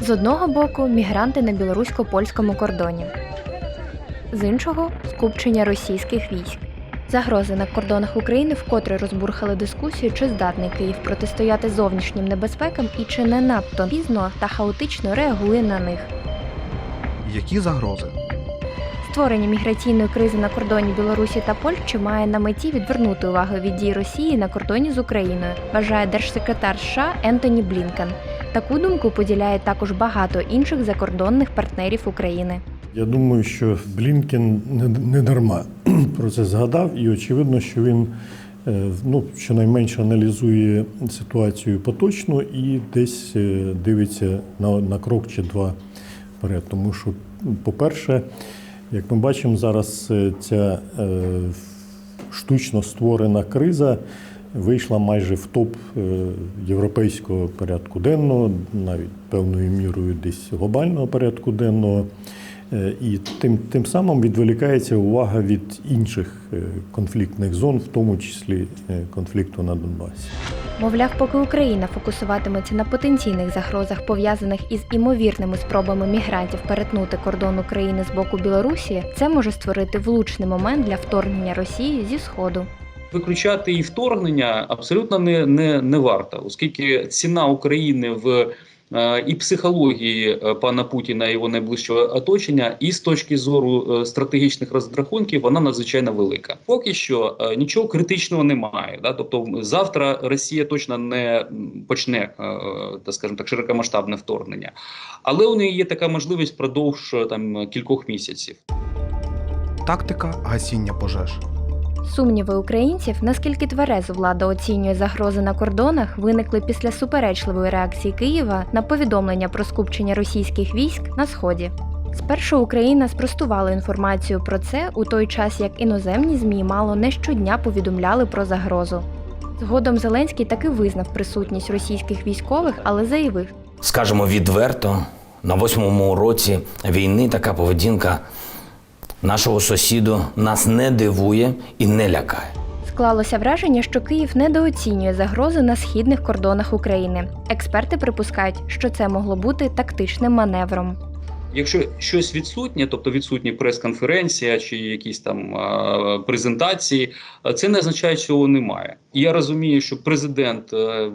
З одного боку мігранти на білорусько-польському кордоні, з іншого скупчення російських військ. Загрози на кордонах України вкотре розбурхали дискусію, чи здатний Київ протистояти зовнішнім небезпекам і чи не надто пізно та хаотично реагує на них. Які загрози? Створення міграційної кризи на кордоні Білорусі та Польщі має на меті відвернути увагу від дій Росії на кордоні з Україною, вважає держсекретар США Ентоні Блінкен. Таку думку поділяє також багато інших закордонних партнерів України. Я думаю, що Блінкен не, дарма про це згадав, і очевидно, що він е, ну, щонайменше аналізує ситуацію поточно і десь е, дивиться на, на крок чи два вперед. Тому що, по-перше, як ми бачимо, зараз е, ця штучно створена криза вийшла майже в топ е, європейського порядку денного, навіть певною мірою десь глобального порядку денного. Е, І тим, тим самим відволікається увага від інших е, конфліктних зон, в тому числі конфлікту на Донбасі. Мовляв, поки Україна фокусуватиметься на потенційних загрозах, пов'язаних із імовірними спробами мігрантів перетнути кордон України з боку Білорусі, це може створити влучний момент для вторгнення Росії зі сходу. Виключати і вторгнення абсолютно не, не, не варто, оскільки ціна України в е, і психології е, пана Путіна і його найближчого оточення, і з точки зору е, стратегічних розрахунків, вона надзвичайно велика. Поки що нічого критичного немає. Да? Тобто, завтра Росія точно не почне так скажімо так широкомасштабне вторгнення, але у неї є така можливість впродовж е, там кількох місяців. Тактика гасіння пожеж. Сумніви українців, наскільки тверезо влада оцінює загрози на кордонах, виникли після суперечливої реакції Києва на повідомлення про скупчення російських військ на сході. Спершу Україна спростувала інформацію про це у той час, як іноземні змі мало не щодня повідомляли про загрозу. Згодом Зеленський таки визнав присутність російських військових, але заявив, Скажемо відверто, на восьмому році війни така поведінка нашого сусіду нас не дивує і не лякає. Склалося враження, що Київ недооцінює загрози на східних кордонах України. Експерти припускають, що це могло бути тактичним маневром. Якщо щось відсутнє, тобто відсутня прес-конференція чи якісь там е, презентації, це не означає, що його немає. І я розумію, що президент е,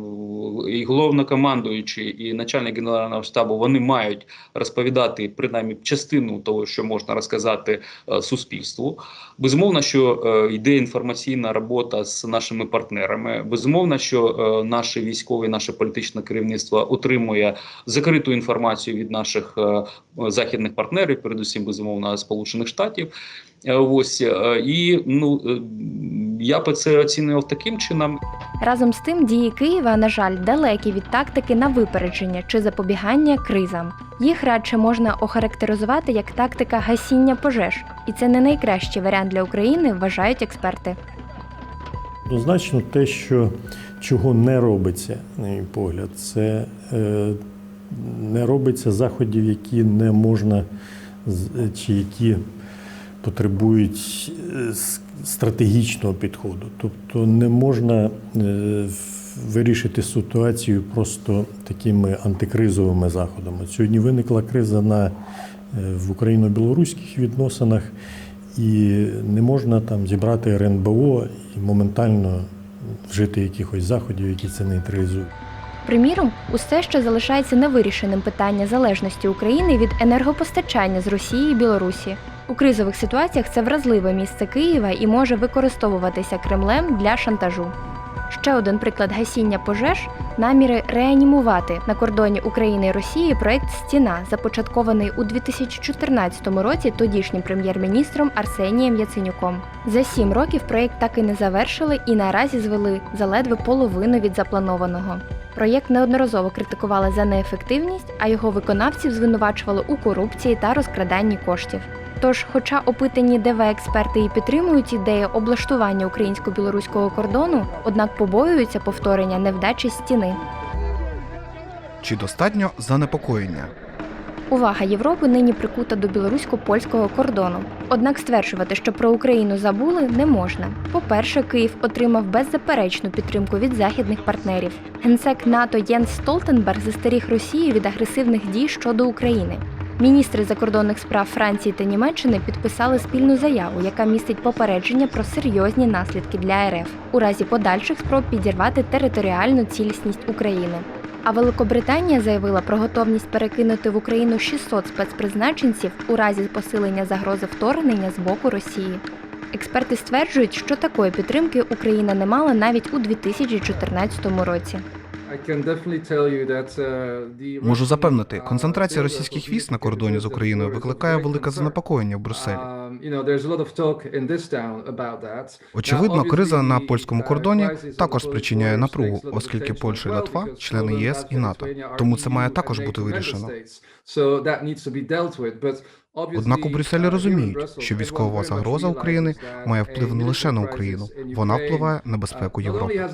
і головнокомандуючий, і начальник генерального штабу вони мають розповідати принаймні частину того, що можна розказати е, суспільству. Безумовно, що е, йде інформаційна робота з нашими партнерами. Безумовно, що е, наші військові, наше політичне керівництво отримує закриту інформацію від наших е, західних партнерів, передусім безумовно Сполучених Штатів. Е, Ось е, і ну е, я би це оцінював таким чином. Разом з тим, дії Києва, на жаль, далекі від тактики на випередження чи запобігання кризам. Їх радше можна охарактеризувати як тактика гасіння пожеж, і це не найкращий варіант для України, вважають експерти. Однозначно, те, що чого не робиться, на мій погляд, це е, не робиться заходів, які не можна чи які потребують е, стратегічного підходу. Тобто не можна е, вирішити ситуацію просто такими антикризовими заходами. Сьогодні виникла криза на, е, в україно-білоруських відносинах, і не можна там зібрати РНБО і моментально вжити якихось заходів, які це нейтралізують. Приміром, усе ще залишається невирішеним питання залежності України від енергопостачання з Росії і Білорусі. У кризових ситуаціях це вразливе місце Києва і може використовуватися Кремлем для шантажу. Ще один приклад гасіння пожеж наміри реанімувати на кордоні України і Росії проект Стіна, започаткований у 2014 році тодішнім прем'єр-міністром Арсенієм Яценюком. За сім років проект так і не завершили і наразі звели заледве половину від запланованого. Проєкт неодноразово критикували за неефективність, а його виконавців звинувачували у корупції та розкраданні коштів. Тож, хоча опитані ДВ-експерти і підтримують ідею облаштування українсько-білоруського кордону, однак побоюються повторення невдачі стіни. Чи достатньо занепокоєння? Увага Європи нині прикута до білорусько-польського кордону. Однак стверджувати, що про Україну забули, не можна. По-перше, Київ отримав беззаперечну підтримку від західних партнерів. Генсек НАТО Єнс Столтенберг застеріг Росію від агресивних дій щодо України. Міністри закордонних справ Франції та Німеччини підписали спільну заяву, яка містить попередження про серйозні наслідки для РФ у разі подальших спроб підірвати територіальну цілісність України. А Великобританія заявила про готовність перекинути в Україну 600 спецпризначенців у разі посилення загрози вторгнення з боку Росії. Експерти стверджують, що такої підтримки Україна не мала навіть у 2014 році. Можу запевнити, концентрація російських військ на кордоні з Україною викликає велике занепокоєння в Брюсселі. Очевидно, криза на польському кордоні також спричиняє напругу, оскільки Польща і Литва члени ЄС і НАТО. Тому це має також бути вирішено. Однак у Брюсселі розуміють, що військова загроза України має вплив не лише на Україну, вона впливає на безпеку Європи.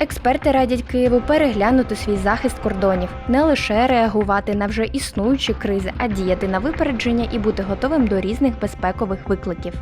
Експерти радять Києву переглянути свій захист кордонів, не лише реагувати на вже існуючі кризи, а діяти на випередження і бути готовим до різних безпекових викликів.